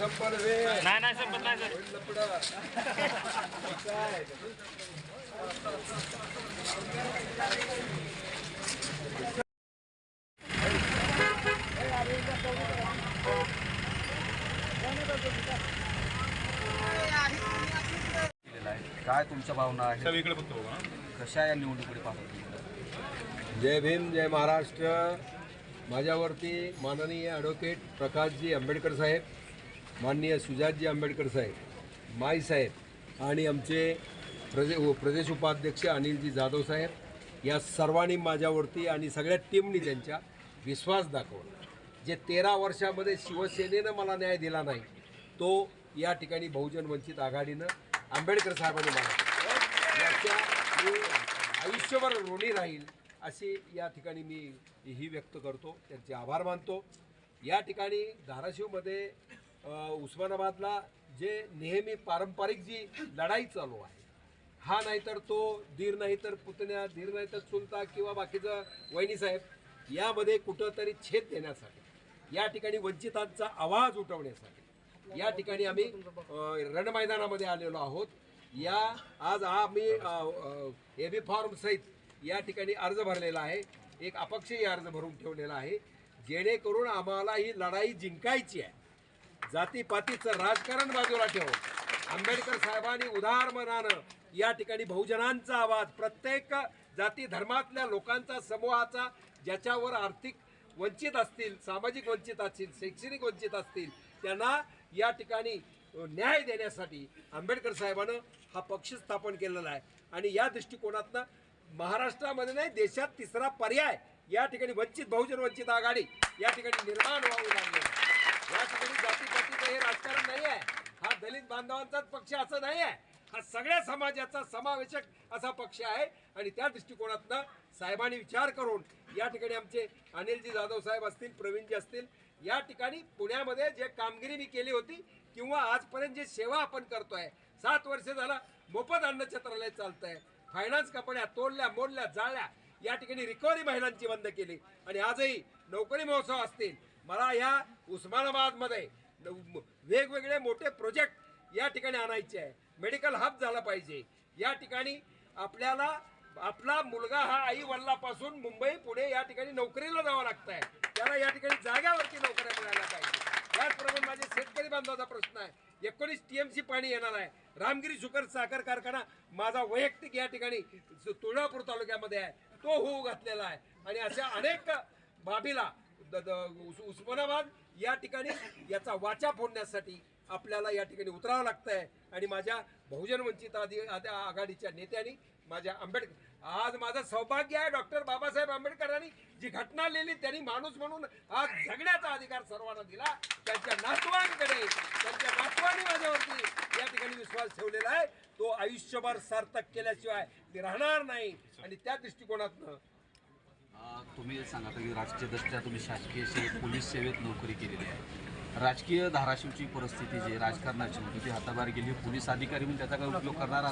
नाही नाही संपत नाही सर. केलेला आहे काय तुमच्या भावना बघा. कशा या निवडणुकीकडे पाहतो जय भीम जय महाराष्ट्र. माझ्यावरती माननीय ॲडव्होकेट प्रकाशजी आंबेडकर साहेब माननीय सुजातजी आंबेडकर साहेब माई साहेब आणि आमचे प्रदे प्रदेश उपाध्यक्ष अनिलजी जाधव साहेब या सर्वांनी माझ्यावरती आणि सगळ्या टीमनी त्यांच्या विश्वास दाखवला. जे तेरा वर्षामध्ये शिवसेनेनं मला न्याय दिला नाही तो या ठिकाणी बहुजन वंचित आघाडीनं आंबेडकर साहेबांनी मला याच्या मी आयुष्यभर ऋणी राहील अशी या ठिकाणी मी ही व्यक्त करतो त्यांचे आभार मानतो. या ठिकाणी धाराशिवमध्ये उस्मानाबादला जे नेहमी पारंपरिक जी लढाई चालू आहे हा नाहीतर तो धीर नाहीतर पुतण्या धीर नाहीतर चुलता किंवा बाकीचं वहिनीसाहेब यामध्ये कुठंतरी छेद देण्यासाठी या ठिकाणी वंचितांचा आवाज उठवण्यासाठी या ठिकाणी आम्ही रणमैदानामध्ये आलेलो आहोत. या आज आम्ही ए बी फॉर्म सहित या ठिकाणी अर्ज भरलेला आहे. एक अपक्षही अर्ज भरून ठेवलेला आहे. जेणेकरून आम्हाला ही लढाई जिंकायची आहे. जातीपातीचं राजकारण बाजूला ठेवून आंबेडकर साहेबांनी उदार मनानं या ठिकाणी बहुजनांचा आवाज प्रत्येक जाती धर्मातल्या लोकांचा समूहाचा ज्याच्यावर आर्थिक वंचित असतील सामाजिक वंचित असतील शैक्षणिक वंचित असतील त्यांना या ठिकाणी न्याय देण्यासाठी आंबेडकर साहेबानं हा पक्ष स्थापन केलेला आहे. आणि या दृष्टिकोनातनं महाराष्ट्रामध्ये नाही देशात तिसरा पर्याय या ठिकाणी वंचित बहुजन वंचित आघाडी या ठिकाणी निर्माण व्हावं लागली. या ठिकाणी जातीपातीचं हे राजकारण नाही आहे हा दलित बांधवांचाच पक्ष असं नाही आहे हा सगळ्या समाजाचा समावेशक असा पक्ष आहे. आणि त्या दृष्टिकोनातनं साहेबांनी विचार करून या ठिकाणी आमचे अनिलजी जाधव साहेब असतील प्रवीणजी असतील या ठिकाणी पुण्यामध्ये जे कामगिरी मी केली होती किंवा आजपर्यंत जे सेवा आपण करतोय सात वर्ष झाला मोफत अन्न चालतं आहे फायनान्स कंपन्या तोडल्या मोडल्या जाळल्या. या ठिकाणी रिकव्हरी महिलांची बंद केली. आणि आजही नोकरी महोत्सव असतील मला या उस्मानाबादमध्ये वेगवेगळे मोठे प्रोजेक्ट या ठिकाणी आणायचे आहे. मेडिकल हब झाला पाहिजे. या ठिकाणी आपल्याला आपला मुलगा हा आई वडिलापासून मुंबई पुणे या ठिकाणी नोकरीला जावं लागत आहे त्याला या ठिकाणी जाग्यावरती नोकऱ्या मिळायला पाहिजे. त्याचप्रमाणे माझे शेतकरी बांधवाचा प्रश्न आहे. एकोणीस टीएमसी पाणी येणार आहे. रामगिरी सुकर साखर कारखाना माझा वैयक्तिक या ठिकाणी तुळजापूर तालुक्यामध्ये आहे तो होऊ घातलेला आहे. आणि अशा अनेक बाबीला उस्मानाबाद या ठिकाणी याचा वाचा फोडण्यासाठी आपल्याला या ठिकाणी उतरावं लागतंय. आणि माझ्या बहुजन वंचित आधी आघाडीच्या नेत्यांनी माझ्या आंबेडकर आज माझं सौभाग्य आहे डॉक्टर बाबासाहेब आंबेडकरांनी जी घटना लिहिली त्यांनी माणूस म्हणून आज जगण्याचा अधिकार सर्वांना दिला. त्यांच्या नातवांकडे त्यांच्या नातवांनी माझ्यावरती या ठिकाणी विश्वास ठेवलेला आहे. तो आयुष्यभर सार्थक केल्याशिवाय मी राहणार नाही. आणि त्या दृष्टिकोनातनं तुम्ही सांगा की राजकीयदृष्ट्या तुम्ही शासकीय सेवेत पोलीस सेवेत नोकरी केलेली आहे. राजकीय धाराशिवची परिस्थिती जी राजकारणाची होती ती हाताबाहेर गेली पोलीस अधिकारी म्हणून त्याचा काय उपयोग करणार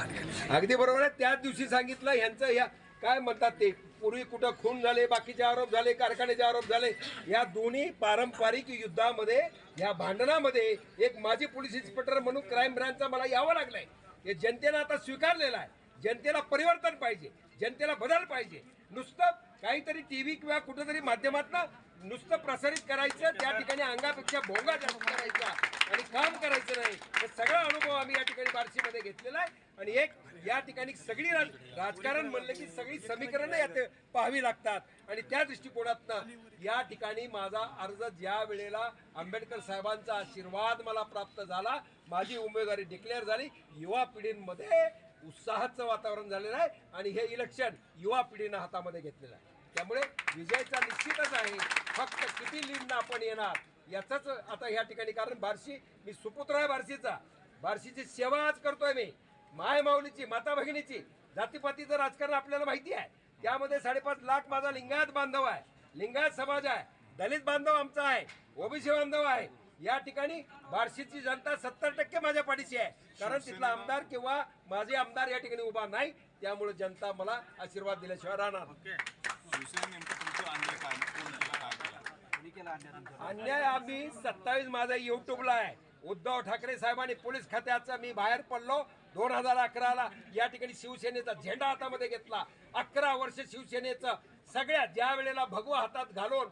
अगदी बरोबर आहे. त्याच दिवशी सांगितलं यांचं ह्या काय म्हणतात ते पूर्वी कुठं खून झाले बाकीचे आरोप झाले कारखान्याचे आरोप झाले या दोन्ही पारंपरिक युद्धामध्ये या भांडणामध्ये एक माजी पोलीस इन्स्पेक्टर म्हणून क्राईम ब्रांचचा मला यावं लागलंय. हे जनतेनं आता स्वीकारलेलं आहे. जनतेला परिवर्तन पाहिजे जनतेला बदल पाहिजे. नुसतं काहीतरी टीव्ही किंवा कुठेतरी माध्यमातनं नुसतं प्रसारित करायचं त्या ठिकाणी अंगापेक्षा भोंगा जास्त करायचा आणि काम करायचं नाही. हे सगळा अनुभव आम्ही या ठिकाणी बार्शीमध्ये घेतलेला आहे. आणि एक या ठिकाणी सगळी राजकारण म्हणलं की सगळी समीकरणं यात पाहावी लागतात. आणि त्या दृष्टिकोनातनं या ठिकाणी माझा अर्ज ज्या वेळेला आंबेडकर साहेबांचा आशीर्वाद मला प्राप्त झाला माझी उमेदवारी डिक्लेअर झाली युवा पिढींमध्ये उत्साहाचं वातावरण झालेलं आहे आणि हे इलेक्शन युवा पिढीनं हातामध्ये घेतलेलं आहे. त्यामुळे विजयचा निश्चितच आहे. फक्त किती लीडनं आपण येणार याचंच आता या ठिकाणी कारण बार्शी मी सुपुत्र आहे बार्शीचा. बार्शीची सेवा आज करतोय मी. माय माऊलीची माता भगिनीची जातीपातीचं राजकारण आपल्याला माहिती आहे. त्यामध्ये साडेपाच लाख माझा लिंगायत बांधव आहे. लिंगायत समाज आहे. दलित बांधव आमचा आहे. ओबीसी बांधव आहे. या ठिकाणी बार्शीची जनता सत्तर टक्के माझ्या पाठीशी आहे. कारण तिथला आमदार किंवा माझे आमदार या ठिकाणी उभा नाही. त्यामुळे जनता मला आशीर्वाद दिल्याशिवाय राहणार? अन्याय आम्ही सत्तावीस माझा युट्यूबला आहे. उद्धव ठाकरे साहेबांनी पोलीस खात्याचं मी बाहेर पडलो. दोन हजार अकराला या ठिकाणी शिवसेनेचा झेंडा हातामध्ये घेतला. अकरा वर्ष शिवसेनेचं सगळ्या ज्या वेळेला भगवा हातात घालून